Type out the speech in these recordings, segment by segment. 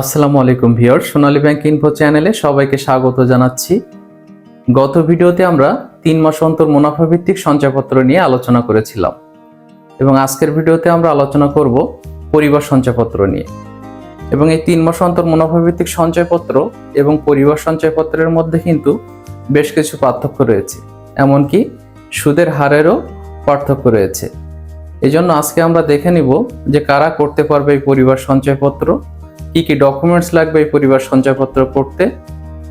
আসসালামু আলাইকুম ভিউয়ার সোনালী bank info চ্যানেলে সবাইকে স্বাগত জানাচ্ছি। গত ভিডিওতে আমরা তিন মাস অন্তর মুনাফা ভিত্তিক সঞ্চয়পত্র নিয়ে আলোচনা করেছিলাম এবং আজকের ভিডিওতে আমরা আলোচনা করব পরিবার সঞ্চয়পত্র নিয়ে। এবং এই তিন মাস অন্তর মুনাফা ভিত্তিক সঞ্চয়পত্র এবং পরিবার সঞ্চয়পত্রের মধ্যে কিন্তু বেশ কিছু পার্থক্য রয়েছে। এমনকি সুদের হারেরও পার্থক্য রয়েছে। এই জন্য আজকে আমরা দেখে নিব যে কারা করতে পারবে এই পরিবার সঞ্চয়পত্র কি কি ডকুমেন্টস লাগবে এই পরিবার সঞ্চয়পত্র করতে?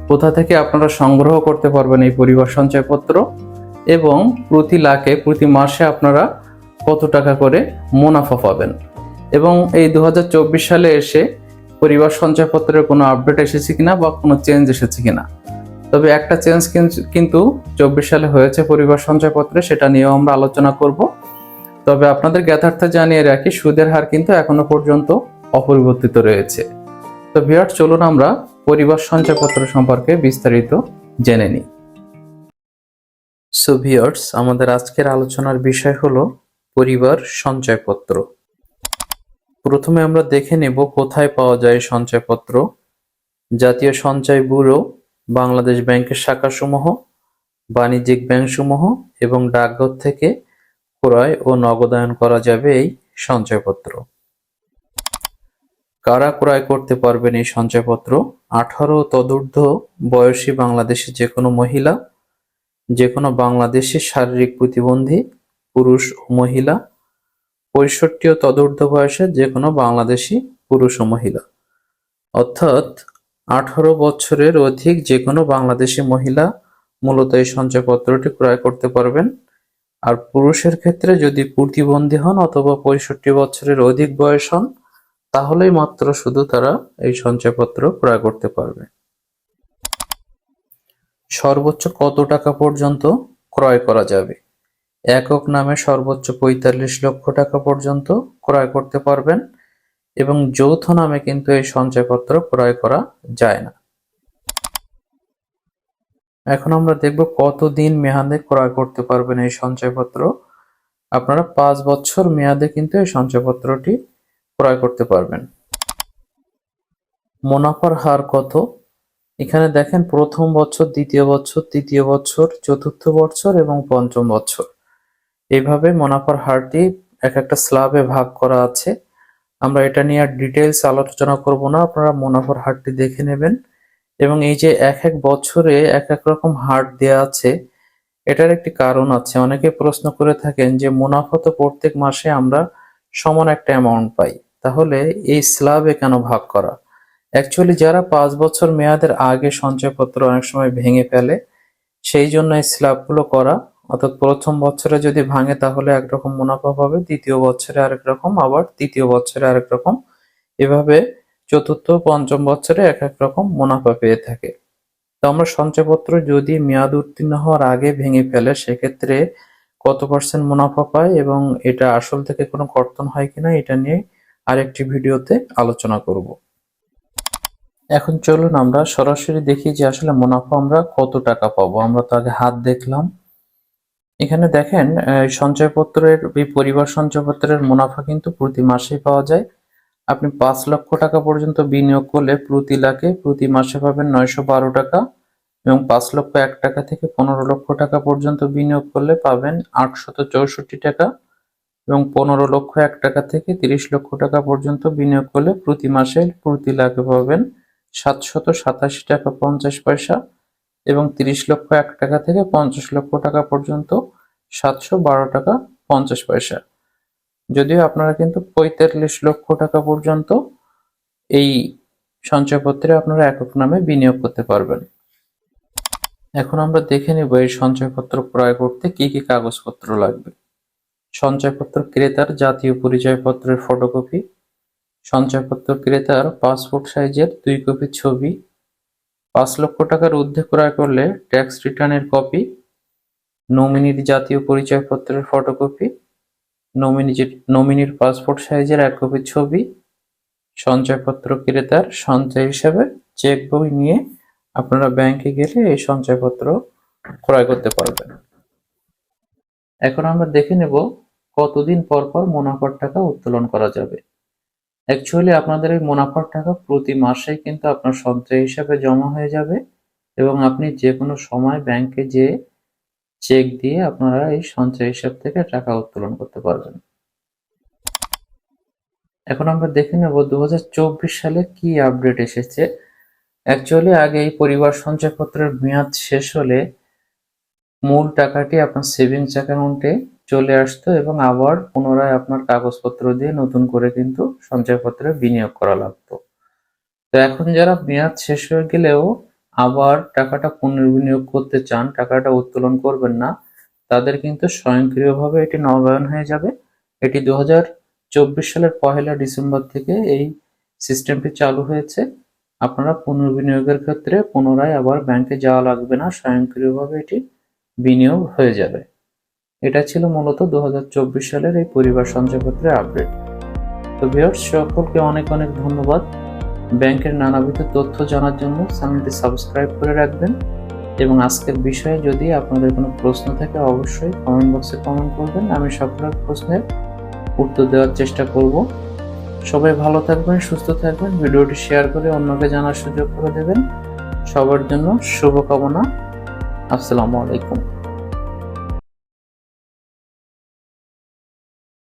কোথা থেকে আপনারা সংগ্রহ করতে পারবেন এই পরিবার সঞ্চয়পত্র? এবং প্রতি লাখে, প্রতি মাসে আপনারা কত টাকা করে মুনাফা পাবেন? এবং এই দু হাজার চব্বিশ সালে এসে পরিবার সঞ্চয়পত্রের কোনো আপডেট এসেছে কিনা বা কোনো চেঞ্জ এসেছে কিনা? তবে একটা চেঞ্জ কিন্তু চব্বিশ সালে হয়েছে পরিবার সঞ্চয়পত্রে, সেটা নিয়েও আমরা আলোচনা করব। তবে আপনাদের জ্ঞাতার্থে জানিয়ে রাখি, সুদের হার কিন্তু এখনও পর্যন্ত অপরিবর্তিত রয়েছে। তো ভিউয়ার চলুন আমরা পরিবার সঞ্চয়পত্র সম্পর্কে বিস্তারিত জেনে নিই। সো ভিউয়ার্স আমাদের আজকের আলোচনার বিষয় হলো পরিবার সঞ্চয়পত্র প্রথমে আমরা দেখে নেব কোথায় পাওয়া যায় সঞ্চয়পত্র জাতীয় সঞ্চয় ব্যুরো, বাংলাদেশ ব্যাংকের শাখাসমূহ, বাণিজ্যিক ব্যাংকসমূহ এবং ডাকঘর থেকে ক্রয় ও নগদায়ন করা যাবে এই সঞ্চয়পত্র কারা ক্রয় করতে পারবেন এই সঞ্চয়পত্র? আঠারো তদূর্ধ্ব বয়সী বাংলাদেশি যে কোনো মহিলা, যে কোনো বাংলাদেশের শারীরিক প্রতিবন্ধী, পুরুষ ও মহিলা, পঁয়ষট্টি ও তদূর্ধ্ব বয়সের যে কোনো বাংলাদেশি পুরুষ ও মহিলা। অর্থাৎ আঠারো বছরের অধিক যে কোনো বাংলাদেশি মহিলা মূলত এই সঞ্চয়পত্রটি ক্রয় করতে পারবেন। আর পুরুষের ক্ষেত্রে যদি প্রতিবন্ধী হন অথবা পঁয়ষট্টি বছরের অধিক বয়স হন তাহলেই মাত্র শুধু তারা এই সঞ্চয়পত্র ক্রয় করতে পারবে। সর্বোচ্চ কত টাকা পর্যন্ত ক্রয় করা যাবে? একক নামে সর্বোচ্চ পঁয়তাল্লিশ লক্ষ টাকা পর্যন্ত ক্রয় করতে পারবেন এবং যৌথ নামে কিন্তু এই সঞ্চয়পত্র ক্রয় করা যায় না। এখন আমরা দেখব কতদিন মেয়াদে ক্রয় করতে পারবেন এই সঞ্চয়পত্র। আপনারা পাঁচ বছর মেয়াদে কিন্তু এই সঞ্চয়পত্রটি ক্রয় করতে পারবেন। মুনাফার হার কত? এখানে দেখেন প্রথম বছর, দ্বিতীয় বছর, তৃতীয় বছর, চতুর্থ বছর এবং পঞ্চম বছর। এইভাবে মুনাফার হারটি এক একটা স্ল্যাবে ভাগ করা আছে। আমরা এটা নিয়ে আর ডিটেলস আলোচনা করব না, আপনারা মুনাফার হারটি দেখে নেবেন। এবং এই যে এক এক বছরে এক এক রকম হার দেয়া আছে, এটার একটি কারণ আছে। অনেকে প্রশ্ন করে থাকেন যে মুনাফা তো প্রত্যেক মাসে আমরা সমান একটা অ্যামাউন্ট পাই। তাহলে এই স্ল্যাবে কেন ভাগ করা? অ্যাকচুয়ালি যারা পাঁচ বছর মেয়াদের আগে সঞ্চয়পত্র অনেক সময় ভেঙে ফেলে, সেই জন্য এই স্ল্যাবগুলো করা, অর্থাৎ প্রথম বছরে যদি ভাঙে, তাহলে একরকম মুনাফা পাবে, দ্বিতীয় বছরে আরেক রকম, আবার তৃতীয় বছরে আরেক রকম। এভাবে চতুর্থ, পঞ্চম বছরে এক এক রকম মুনাফা পেয়ে থাকে। তো আমরা সঞ্চয়পত্র যদি মেয়াদ উত্তীর্ণ হওয়ার আগে ভেঙে ফেলে, সেক্ষেত্রে কত পার্সেন্ট মুনাফা পায় এবং এটা আসল থেকে কোনো কর্তন হয় কিনা, এটা নিয়ে আরেকটি ভিডিওতে আলোচনা করব। এখন চলুন আমরা সরাসরি দেখি যে আসলে মুনাফা আমরা কত টাকা পাবো। আমরা তো আগে হাত দেখলাম। এখানে দেখেন সঞ্চয়পত্রের পরিবার সঞ্চয়পত্রের মুনাফা কিন্তু প্রতি মাসেই পাওয়া যায়। আপনি পাঁচ লক্ষ টাকা পর্যন্ত বিনিয়োগ করলে প্রতি লাখে প্রতি মাসে পাবেন নয়শো বারো টাকা এবং পাঁচ লক্ষ এক টাকা থেকে পনেরো লক্ষ টাকা পর্যন্ত বিনিয়োগ করলে পাবেন আটশত চৌষট্টি টাকা। এবং পনেরো লক্ষ এক টাকা থেকে তিরিশ লক্ষ টাকা পর্যন্ত বিনিয়োগ করলে প্রতি মাসে প্রতি লাখে পাবেন সাতশত সাতাশি টাকা পঞ্চাশ পয়সা এবং তিরিশ লক্ষ এক টাকা থেকে পঞ্চাশ লক্ষ টাকা পর্যন্ত সাতশো বারো টাকা পঞ্চাশ পয়সা। যদিও আপনারা কিন্তু পঁয়তাল্লিশ লক্ষ টাকা পর্যন্ত এই সঞ্চয়পত্রে আপনারা একক নামে বিনিয়োগ করতে পারবেন। এখন আমরা দেখে নিব এই সঞ্চয়পত্র ক্রয় করতে কি কি কাগজপত্র লাগবে। সঞ্চয়পত্র ক্রেতার জাতীয় পরিচয়পত্রের ফটোকপি সঞ্চয়পত্র ক্রেতার পাসপোর্ট সাইজের দুই কপি ছবি, পাঁচ লক্ষ টাকার ঊর্ধ্বে ক্রয় করলে ট্যাক্স রিটার্নের কপি নমিনির জাতীয় পরিচয়পত্রের ফটোকপি নমিনি নমিনির পাসপোর্ট সাইজের এক কপি ছবি, সঞ্চয়পত্র ক্রেতার সঞ্চয় হিসাবে চেক বই নিয়ে আপনারা ব্যাংকে গেলে এই সঞ্চয়পত্র ক্রয় করতে পারবেন। এখন আমরা দেখে নেব কতদিন পর পর মুনাফার টাকা উত্তোলন করা যাবে। অ্যাকচুয়ালি আপনাদের এই মুনাফার টাকা প্রতি মাসেই কিন্তু আপনার সঞ্চয় হিসাবে জমা হয়ে যাবে এবং আপনি যে কোনো সময় ব্যাংকে যে চেক দিয়ে আপনারা এই সঞ্চয় হিসাব থেকে টাকা উত্তোলন করতে পারবেন। এখন আমরা দেখে নেব দু হাজার চব্বিশ সালে কি আপডেট এসেছে। অ্যাকচুয়ালি আগে এই পরিবার সঞ্চয়পত্রের মেয়াদ শেষ হলে মূল টাকাটি আপনার সেভিংস অ্যাকাউন্টে চলে আসতো এবং আবার পুনরায় আপনার কাগজপত্র দিয়ে নতুন করে কিন্তু সঞ্চয়পত্রে বিনিয়োগ করা লাগতো। তো এখন যারা মেয়াদ শেষ হয়ে গেলেও আবার টাকাটা পুনর্বিনিয়োগ করতে চান, টাকাটা উত্তোলন করবেন না, তাদের কিন্তু স্বয়ংক্রিয়ভাবে এটি নবায়ন হয়ে যাবে। এটি দু চব্বিশ সালের পহেলা ডিসেম্বর থেকে এই সিস্টেমটি চালু হয়েছে। আপনারা পুনর্বিনিয়োগের ক্ষেত্রে পুনরায় আবার ব্যাংকে যাওয়া লাগবে না, স্বয়ংক্রিয়ভাবে এটি বিনিয়োগ হয়ে যাবে। এটা ছিল মূলত দু হাজার চব্বিশ সালের এই পরিবার সঞ্চয়পত্রের আপডেট তো ভিউয়ার্স সকলকে অনেক অনেক ধন্যবাদ। ব্যাংকের নানাবিধ তথ্য জানার জন্য চ্যানেলটি সাবস্ক্রাইব করে রাখবেন এবং আজকের বিষয়ে যদি আপনাদের কোনো প্রশ্ন থাকে, অবশ্যই কমেন্ট বক্সে কমেন্ট করবেন। আমি সকলের প্রশ্নের উত্তর দেওয়ার চেষ্টা করব। সবাই ভালো থাকবেন, সুস্থ থাকবেন। ভিডিওটি শেয়ার করে অন্যকে জানার সুযোগ করে দেবেন। সবার জন্য শুভকামনা। আসসালামু আলাইকুম